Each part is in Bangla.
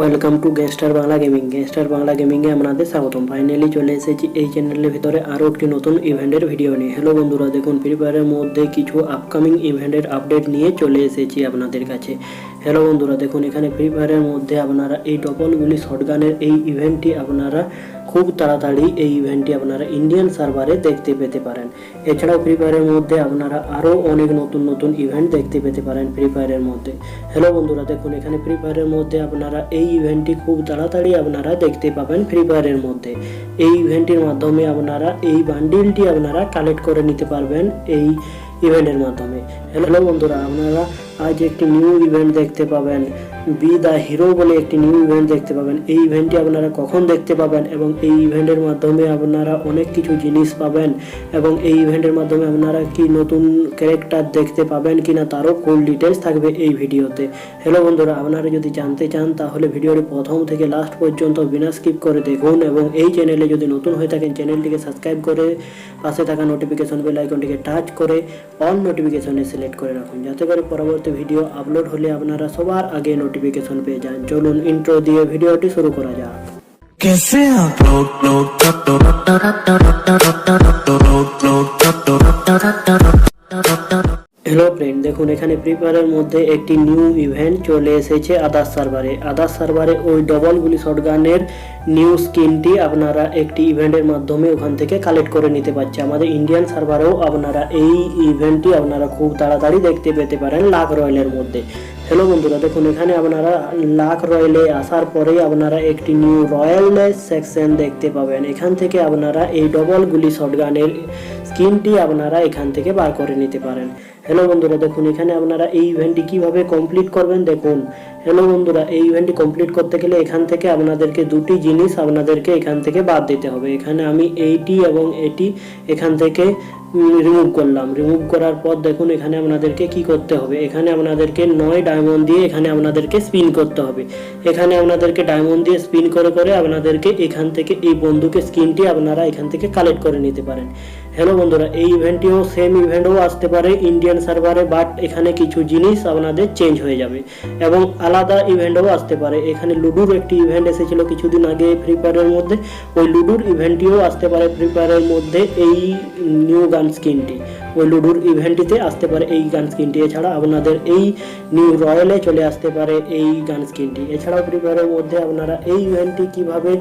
Welcome to gangster Bangla gaming gangster Bangla গেমিংয়ে আপনাদের স্বাগতম। ফাইনালি চলে এসেছি এই চ্যানেলের ভিতরে আরও একটি নতুন ইভেন্টের ভিডিও নিয়ে। হ্যালো বন্ধুরা, দেখুন ফ্রি ফায়ারের মধ্যে কিছু আপকামিং ইভেন্টের আপডেট নিয়ে চলে এসেছি আপনাদের কাছে। হ্যালো বন্ধুরা, দেখুন, এখানে ফ্রি ফায়ারের মধ্যে আপনারা এই ডবলগুলি শটগানের এই ইভেন্টটি আপনারা খুব তাড়াতাড়ি এই ইভেন্টটি আপনারা ইন্ডিয়ান সার্ভারে দেখতে পেতে পারেন। এছাড়াও ফ্রি ফায়ারের মধ্যে আপনারা আরও অনেক নতুন নতুন ইভেন্ট দেখতে পেতে পারেন ফ্রি ফায়ারের মধ্যে। হ্যালো বন্ধুরা, দেখুন, এখানে ফ্রি ফায়ারের মধ্যে আপনারা এই ইভেন্টটি খুব তাড়াতাড়ি আপনারা দেখতে পাবেন ফ্রি ফায়ারের মধ্যে। এই ইভেন্টটির মাধ্যমে আপনারা এই বান্ডিলটি আপনারা কালেক্ট করে নিতে পারবেন এই ইভেন্টের মাধ্যমে। হ্যালো বন্ধুরা, আপনারা আজ একটি নিউ ইভেন্ট দেখতে পাবেন। বি দ্য হিরো বলে একটি নিউ ইভেন্ট দেখতে পাবেন। এই ইভেন্টটি আপনারা কখন দেখতে পাবেন এবং এই ইভেন্টের মাধ্যমে আপনারা অনেক কিছু জিনিস পাবেন এবং এই ইভেন্টের মাধ্যমে আপনারা কি নতুন ক্যারেক্টার দেখতে পাবেন কিনা তারও ফুল ডিটেলস থাকবে এই ভিডিওতে। হ্যালো বন্ধুরা, আপনারা যদি জানতে চান তাহলে ভিডিওটি প্রথম থেকে লাস্ট পর্যন্ত বিনা স্কিপ করে দেখুন এবং এই চ্যানেলে যদি নতুন হয়ে থাকেন চ্যানেলটিকে সাবস্ক্রাইব করে পাশে থাকা নোটিফিকেশন বেল আইকনটিকে টাচ করে অন নোটিফিকেশনে সিলেক্ট করে রাখুন। যাতে করে পরবর্তী ভিডিও আপলোড হলে আপনারা সবার আগে নোটিফিকেশন নোটিফিকেশন পেয়ে যান। চলুন ইন্ট্রো দিয়ে ভিডিওটি শুরু করা যাক। হ্যালো ফ্রেন্ড দেখুন এখানে ফ্রি ফায়ারের মধ্যে একটি নিউ ইভেন্ট চলে এসেছে আদার সার্ভারে আদার সার্ভারে ওই ডবল গুলি শটগানের নিউ স্কিনটি আপনারা একটি ইভেন্টের মাধ্যমে ওখান থেকে কালেক্ট করে নিতে পারছে। আমাদের ইন্ডিয়ান সার্ভারেও আপনারা এই ইভেন্টটি আপনারা খুব তাড়াতাড়ি দেখতে পেতে পারেন লাখ রয়েলের মধ্যে। হ্যালো বন্ধুরা, দেখুন, এখানে আপনারা লাখ রয়েলে আসার পরেই আপনারা একটি নিউ রয়্যাল সেকশন দেখতে পাবেন। এখান থেকে আপনারা এই ডবল গুলি শটগানের স্কিনটি আপনারা এখান থেকে বার করে নিতে পারেন। হ্যালো বন্ধুরা, দেখুন, এখানে আপনারা এই ইভেন্টটি কীভাবে কমপ্লিট করবেন, দেখুন। হ্যালো বন্ধুরা, এই ইভেন্টটি কমপ্লিট করতে গেলে এখান থেকে আপনাদেরকে দুটি জিনিস আপনাদেরকে এখান থেকে বাদ দিতে হবে। এখানে আমি এইটি এবং এটি এখান থেকে রিমুভ করলাম। রিমুভ করার পর দেখুন এখানে আপনাদেরকে কি করতে হবে? এখানে আপনাদেরকে নয় ডায়মন্ড দিয়ে এখানে আপনাদেরকে স্পিন করতে হবে। এখানে আপনাদেরকে ডায়মন্ড দিয়ে স্পিন করে করে আপনাদেরকে এখান থেকে এই বন্ধুকে স্কিনটি আপনারা এখান থেকে কালেক্ট করে নিতে পারেন। হ্যালো বন্ধুরা, এই ইভেন্টটিও সেম ইভেন্টও আসতে পারে ইন্ডিয়ান সার্ভারে বাট এখানে কিছু জিনিস আপনাদের চেঞ্জ হয়ে যাবে। এবং আলাদা ইভেন্টও আসতে পারে। এখানে লুডুর একটি ইভেন্ট এসেছিল কিছুদিন আগে ফ্রি ফায়ারের মধ্যে। ওই লুডুর ইভেন্টটিও আসতে পারে ফ্রি ফায়ারের মধ্যে এই নিউ গান স্কিনটি ওই লুডুর ইভেন্টটিতে আসতে পারে এই গান স্কিনটি এছাড়া আপনাদের এই নিউ রয়্যালে চলে আসতে পারে এই গান স্কিনটি এছাড়াও ফ্রি ফায়ারের মধ্যে আপনারা এই ইভেন্টটি কীভাবে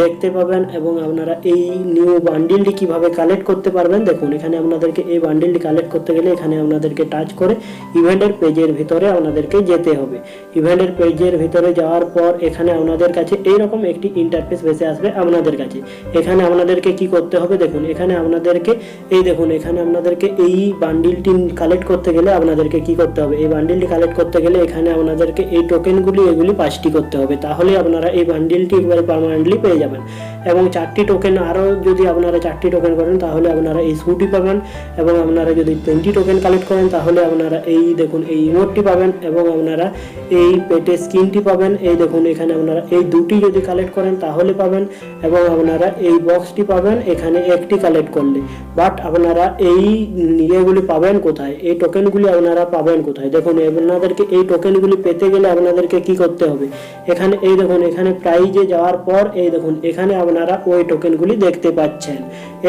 দেখতে পাবেন এবং আপনারা এই নিউ বান্ডিলটি কীভাবে কালেক্ট করতে পারবেন। দেখুন, এখানে আপনাদেরকে এই বান্ডিলটি কালেক্ট করতে গেলে এখানে আপনাদেরকে টাচ করে ইভেন্টের পেজের ভিতরে আপনাদেরকে যেতে হবে। ইভেন্টের পেজের ভিতরে যাওয়ার পর এখানে আপনাদের কাছে এইরকম একটি ইন্টারফেস ভেসে আসবে আপনাদের কাছে। এখানে আপনাদেরকে কি করতে হবে? দেখুন, এখানে আপনাদেরকে, এই দেখুন, এখানে আপনাদেরকে এই বান্ডিলটি কালেক্ট করতে গেলে আপনাদেরকে কি করতে হবে? এই বান্ডিলটি কালেক্ট করতে গেলে এখানে আপনাদেরকে এই টোকেনগুলি এগুলি পাঁচটি করতে হবে। তাহলে আপনারা এই বান্ডিলটি একবারে পার্মানেন্টলি পেয়ে যাবেন। এবং চারটি টোকেন আরও যদি আপনারা চারটি টোকেন করেন, তাহলে আপনারা এই স্কুটি পাবেন এবং আপনারা যদি টোয়েন্টি টোকেন কালেক্ট করেন, তাহলে আপনারা এই দেখুন, এই ইমোটটি পাবেন এবং আপনারা এই পেটে স্কিনটি পাবেন। এই দেখুন, এখানে আপনারা এই দুটি যদি কালেক্ট করেন, তাহলে পাবেন এবং আপনারা এই বক্সটি পাবেন এখানে একটি কালেক্ট করলে। বাট আপনারা এই ইয়েগুলি পাবেন কোথায়? এই টোকেনগুলি আপনারা পাবেন কোথায়? দেখুন, আপনাদেরকে এই টোকেনগুলি পেতে গেলে আপনাদেরকে কি করতে হবে? এখানে, এই দেখুন, এখানে প্রাইজে যাওয়ার পর, এই দেখুন, এখানে আপনারা ওই টোকেনগুলি দেখতে পাচ্ছেন।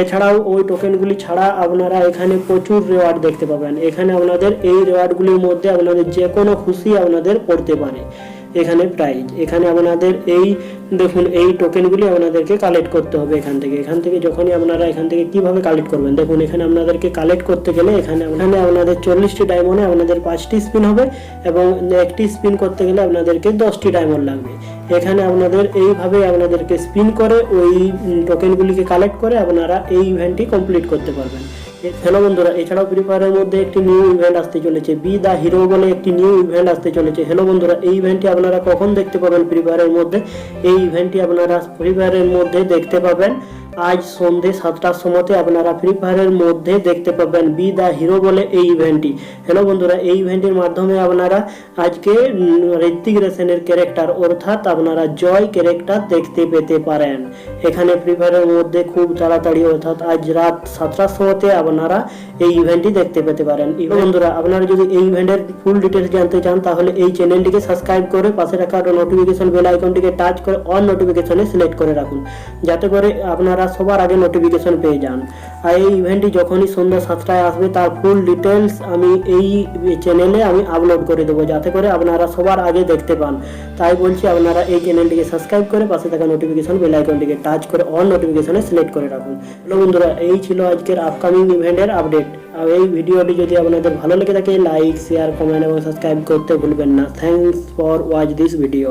এছাড়াও ওই টোকেনগুলি ছাড়া আপনারা এখানে প্রচুর রেওয়ার্ড দেখতে পাবেন। এখানে আপনাদের এই রেওয়ার্ডগুলির মধ্যে আপনাদের যে কোনো খুশি আপনাদের পড়তে পারে। এখানে প্রাইজ এখানে আপনাদের এই, দেখুন, এই টোকেনগুলি আপনাদেরকে কালেক্ট করতে হবে এখান থেকে। এখান থেকে যখনই আপনারা এখান থেকে কীভাবে কালেক্ট করবেন? দেখুন, এখানে আপনাদেরকে কালেক্ট করতে গেলে এখানে এখানে আপনাদের চল্লিশটি ডায়মন্ডে আপনাদের পাঁচটি স্পিন হবে এবং একটি স্পিন করতে গেলে আপনাদেরকে দশটি ডায়মন্ড লাগবে। এখানে আপনাদের এইভাবে আপনাদেরকে স্পিন করে ওই টোকেনগুলিকে কালেক্ট করে আপনারা এই ইভেন্টটি কমপ্লিট করতে পারবেন। হ্যালো বন্ধুরা, এছাড়াও ফ্রি ফায়ারের মধ্যে একটি নিউ ইভেন্ট আসতে চলেছে। বি দা হিরো বলে একটি নিউ ইভেন্ট আসতে চলেছে। হ্যালো বন্ধুরা, এই ইভেন্টটি আপনারা কখন দেখতে পাবেন ফ্রি ফায়ারের মধ্যে? এই ইভেন্টটি আপনারা ফ্রি ফায়ারের মধ্যে দেখতে পাবেন আজ সন্ধে সাতটার সময়তে আপনারা ফ্রি ফায়ারের মধ্যে দেখতে পাবেন বি দ্য হিরো বলে এই ইভেন্টটি হ্যালো বন্ধুরা, এই ইভেন্টের মাধ্যমে আপনারা আজকে ঋত্বিক রোশনের ক্যারেক্টার অর্থাৎ আপনারা জয় ক্যারেক্টার দেখতে পেতে পারেন। এখানে ফ্রি ফায়ারের মধ্যে খুব তাড়াতাড়ি অর্থাৎ আজ রাত সাতটার সময়তে আপনারা এই ইভেন্টটি দেখতে পেতে পারেন। বন্ধুরা, আপনারা যদি এই ইভেন্টের ফুল ডিটেলস জানতে চান, তাহলে এই চ্যানেলটিকে সাবস্ক্রাইব করে পাশে রাখা নোটিফিকেশন বেল আইকনটিকে টাচ করে অন নোটিফিকেশনে সিলেক্ট করে রাখুন। যাতে করে আপনারা সবার আগে নোটিফিকেশন পেয়ে যান। আর এই ইভেন্টটি যখনই সন্ধ্যা সাতটায় আসবে, তার ফুল ডিটেলস আমি এই চ্যানেলে আমি আপলোড করে দেবো, যাতে করে আপনারা সবার আগে দেখতে পান। তাই বলছি, আপনারা এই চ্যানেলটিকে সাবস্ক্রাইব করে পাশে থাকা নোটিফিকেশন বেল আইকনটিকে টাচ করে অন নোটিফিকেশনে সিলেক্ট করে রাখুন। হ্যালো বন্ধুরা, এই ছিল আজকের আপকামিং ইভেন্টের আপডেট আর এই ভিডিওটি যদি আপনাদের ভালো লেগে থাকে লাইক শেয়ার কমেন্ট এবং সাবস্ক্রাইব করতে ভুলবেন না। Thanks for watch this video